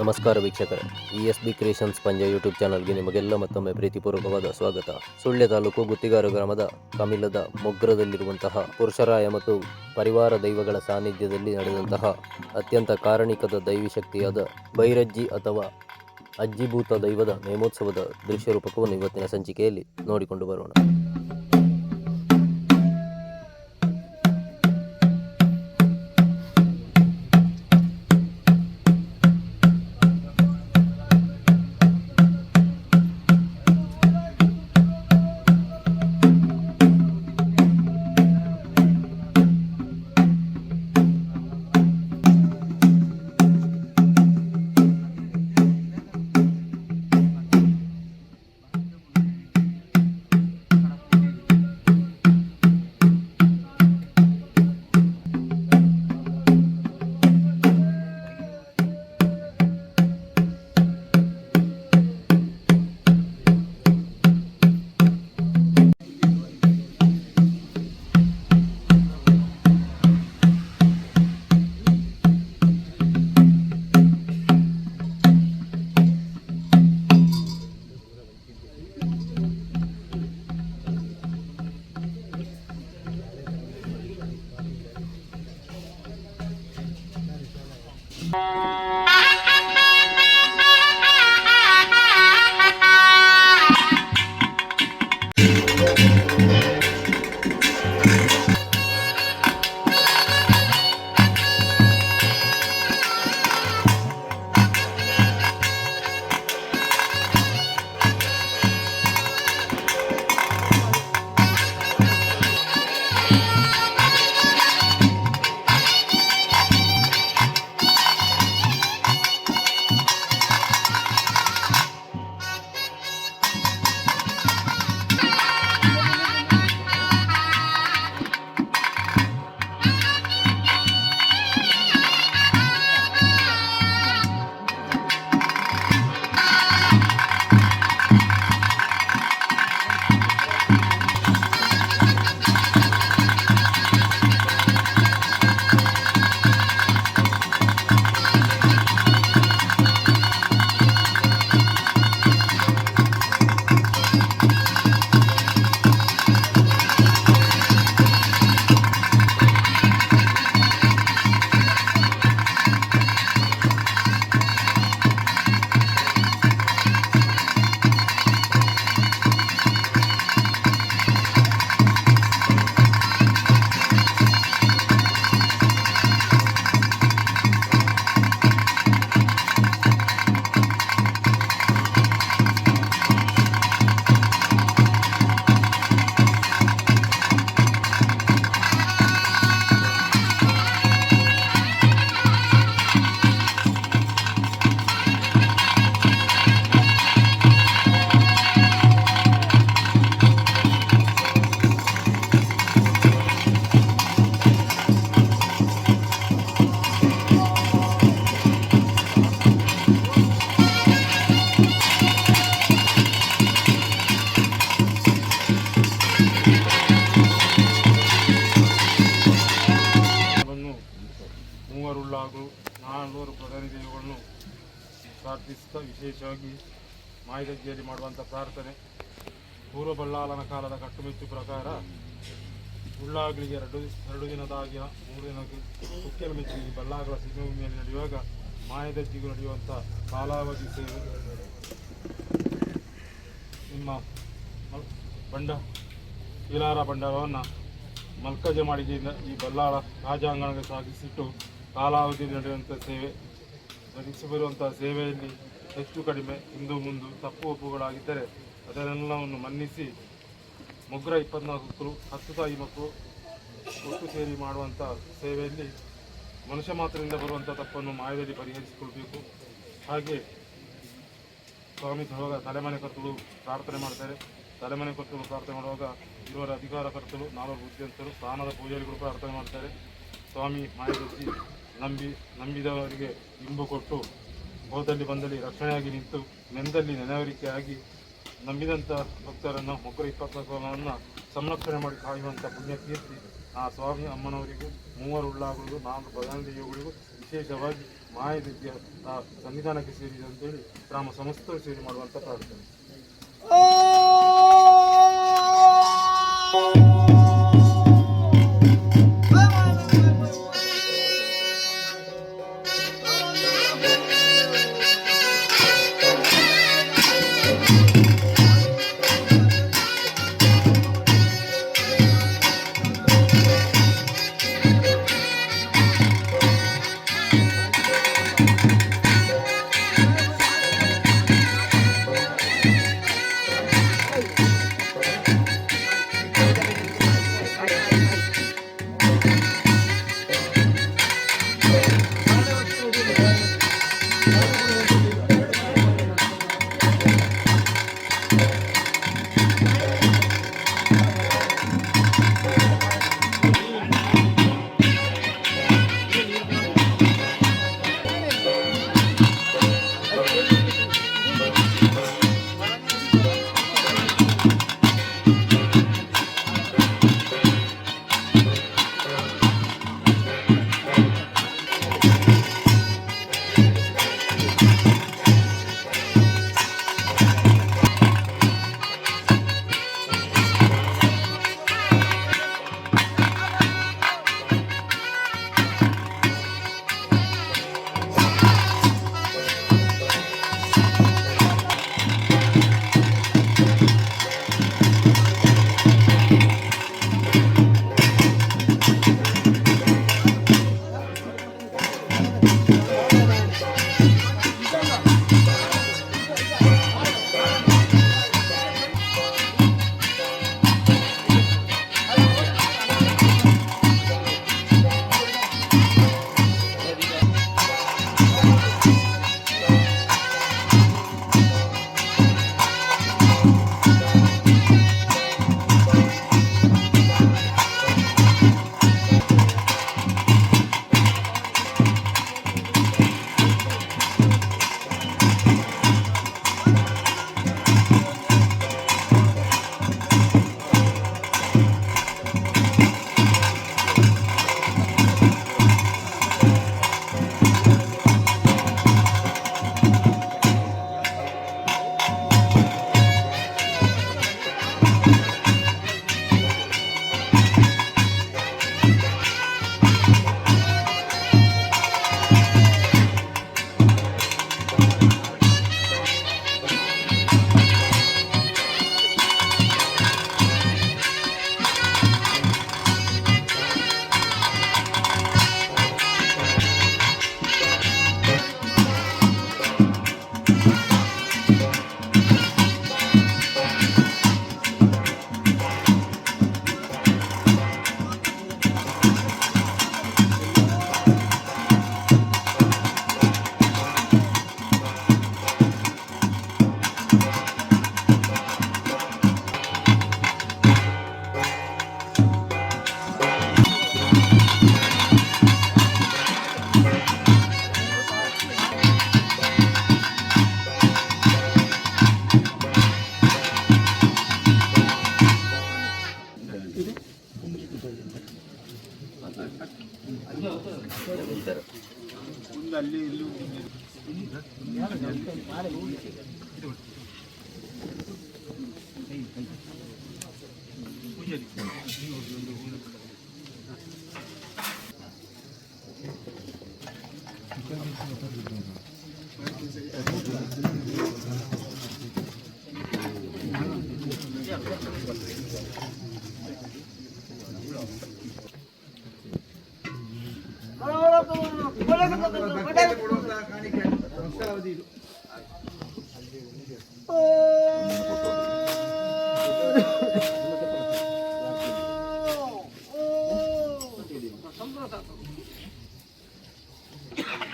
ನಮಸ್ಕಾರ ವೀಕ್ಷಕರೇ. E S B creations Panja YouTube ಚಾನಲ್ಗೆ ನಿಮಗೆಲ್ಲ ಮತ್ತೊಮ್ಮೆ ಪ್ರೀತಿಪೂರ್ವಕವಾದ ಸ್ವಾಗತ. ಸುಳ್ಯ ತಾಲೂಕು ಗುತ್ತಿಗಾರು ಗ್ರಾಮದ ಕಮಿಲದ ಮೊಗ್ರದಲ್ಲಿರುವಂತಹ ಪುರುಷರಾಯ ಮತ್ತು ಪರಿವಾರ ದೈವಗಳ ಸಾನ್ನಿಧ್ಯದಲ್ಲಿ ನಡೆದಂತಹ ಅತ್ಯಂತ ಕಾರಣಿಕದ ದೈವಿ ಶಕ್ತಿಯಾದ ಬೈರಜ್ಜಿ ಅಥವಾ ಅಜ್ಜಿಭೂತ ದೈವದ ನೇಮೋತ್ಸವದ ದೃಶ್ಯ ರೂಪಕವನ್ನು ಇವತ್ತಿನ ಸಂಚಿಕೆಯಲ್ಲಿ ನೋಡಿಕೊಂಡು ಬರೋಣ. ವಿಶೇಷವಾಗಿ ಮಾಯಗಜ್ಜಿಯಲ್ಲಿ ಮಾಡುವಂಥ ಪ್ರಾರ್ಥನೆ. ಪೂರ್ವ ಬಳ್ಳಾಲನ ಕಾಲದ ಕಟ್ಟುಮೆಚ್ಚು ಪ್ರಕಾರ ಉಳ್ಳಾಗಲಿಗೆ ಎರಡು ಎರಡು ದಿನದಾಗಿನ ಮೂರು ದಿನ ಮುಖ್ಯ ಮೆಚ್ಚಿ ಬಳ್ಳಾಗಳ ಸಿದ್ಧಭೂಮಿಯಲ್ಲಿ ನಡೆಯುವಾಗ ಮಾಯದಜ್ಜಿಗೂ ನಡೆಯುವಂಥ ಕಾಲಾವಧಿ ಸೇವೆ. ನಿಮ್ಮ ಮಲ್- ಬಂಡ ಕೀಲಾರ ಬಂಡಾರವನ್ನು ಮಲ್ಕಜ ಮಾಡಿದ್ದರಿಂದ ಈ ಬಲ್ಲಾಳ ರಾಜಾಂಗಣಕ್ಕೆ ಸಾಗಿಸಿಟ್ಟು ಕಾಲಾವಧಿ ನಡೆಯುವಂಥ ಸೇವೆ. ನಡೆಸಿ ಬರುವಂಥ ಸೇವೆಯಲ್ಲಿ ಹೆಚ್ಚು ಕಡಿಮೆ ಹಿಂದು ಮುಂದು ತಪ್ಪು ಒಪ್ಪುಗಳಾಗಿದ್ದರೆ ಅದನ್ನೆಲ್ಲವನ್ನು ಮನ್ನಿಸಿ ಮುಗ್ರ ಇಪ್ಪತ್ನಾಲ್ಕು, ಹತ್ತು ತಾಯಿ ಮಕ್ಕಳು ಒಟ್ಟು ಸೇರಿ ಮಾಡುವಂಥ ಸೇವೆಯಲ್ಲಿ ಮನುಷ್ಯ ಮಾತ್ರದಿಂದ ಬರುವಂಥ ತಪ್ಪನ್ನು ಮಾಯದಲ್ಲಿ ಪರಿಹರಿಸಿಕೊಳ್ಬೇಕು. ಹಾಗೆ ಸ್ವಾಮಿ ಸಹೋಗ ತಲೆಮನೆ ಕರ್ತಳು ಪ್ರಾರ್ಥನೆ ಮಾಡ್ತಾರೆ. ತಲೆಮನೆ ಕರ್ತಳು ಪ್ರಾರ್ಥನೆ ಮಾಡುವಾಗ ಇರುವರ ಅಧಿಕಾರ ಕರ್ತರು ನಾಲ್ವರು ಬುದ್ಧಿವಂತರು ಸ್ಥಾನದ ಪೂಜಾರಿಗಳು ಪ್ರಾರ್ಥನೆ ಮಾಡ್ತಾರೆ. ಸ್ವಾಮಿ ಮಾಯದಜ್ಜಿ ನಂಬಿ, ನಂಬಿದವರಿಗೆ ಇಂಬು ಕೊಟ್ಟು ಹೋದಲ್ಲಿ ಬಂದಲ್ಲಿ ರಕ್ಷಣೆಯಾಗಿ ನಿಂತು ನೆಂದಲ್ಲಿ ನೆನವರಿಕೆಯಾಗಿ ನಂಬಿದಂಥ ಭಕ್ತರನ್ನು ಮೊಗ್ಗರ ಇಪ್ಪತ್ನಾಲ್ಕನ್ನು ಸಂರಕ್ಷಣೆ ಮಾಡಿ ಕಾಯುವಂಥ ಪುಣ್ಯಕೀರ್ತಿ ಆ ಸ್ವಾಮಿ ಅಮ್ಮನವರಿಗೂ, ಮೂವರು ಉಳ್ಳಾಗುವುದು ನಾಲ್ಕು ದೇವಿಗಳಿಗೂ ವಿಶೇಷವಾಗಿ ಮಾಯ ಇತಿಹಾಸ ಆ ಸಂವಿಧಾನಕ್ಕೆ ಸೇರಿದೆ ಅಂತೇಳಿ ಗ್ರಾಮ ಸಮಸ್ತರು ಸೇರಿ ಮಾಡುವಂಥ ಪ್ರಾರ್ಥನೆ.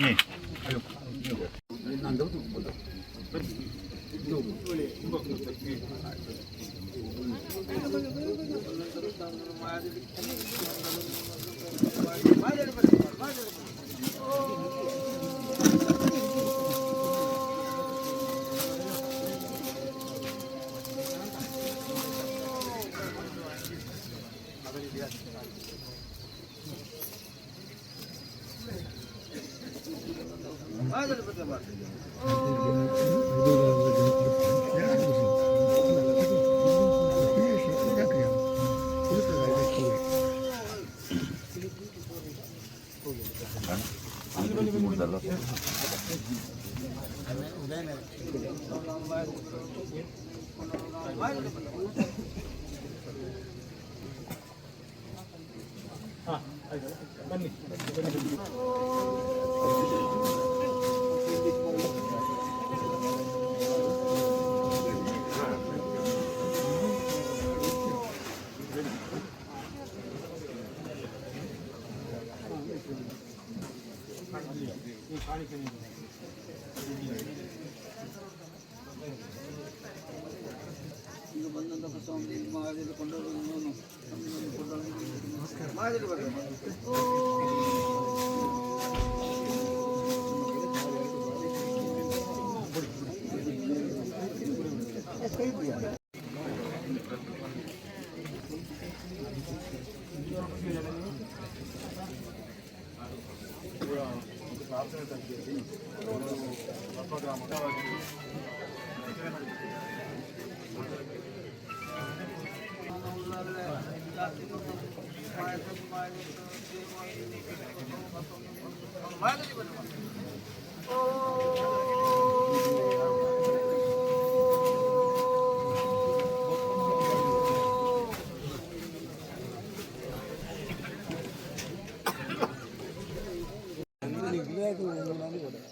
예. ಬನ್ನಿ ಬನ್ನಿ ಈಗ ಬಂದಂಥ ಪ್ರಸಂಗ ಕೊಂಡೋಗಿ ಕೊಂಡೋಗಿ ಕೊಂಡೋಗಿ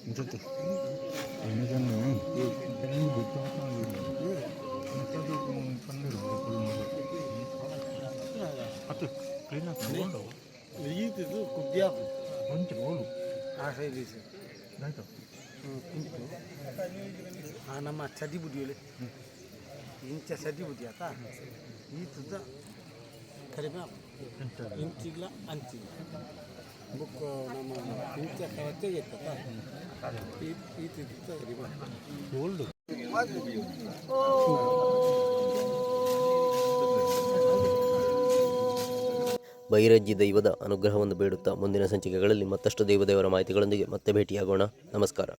어쨌든 얘네들은 이 못도 하는 따져보면 판매를 못 걸는 거. 하여튼 그래나 그런다고. ಮಹಾದೇವಿ ಬರಲಿ ಇದು ಕುಗ್ಗಿಯಾಕು ಆ ಸೈಡ್ ಇದೆ ಕುಂಟು ಆ ನಮ್ಮ ಸದಿ ಬುದಿಯಲ್ಲಿ ಇಂಚ ಸದಿ ಬುದಿ ಆತ ಈ ತುದ ಕಡಿಮೆ ಇಂಚಿಗ್ಲ ಅಂಚಿಗ್ಲ ಬುಕ್ ನಮ್ಮ ಇಂಚ ಕರೆಕ್ಟಾಗಿ ಇರ್ತದ ಈ ಈ ತುದ ಕಡಿಮೆ ಬೈರಜ್ಜಿ ದೈವದ ಅನುಗ್ರಹವನ್ನು ಬೇಡುತ್ತಾ ಮುಂದಿನ ಸಂಚಿಕೆಗಳಲ್ಲಿ ಮತ್ತಷ್ಟು ದೈವದೇವರ ಮಾಹಿತಿಗಳೊಂದಿಗೆ ಮತ್ತೆ ಭೇಟಿಯಾಗೋಣ. ನಮಸ್ಕಾರ.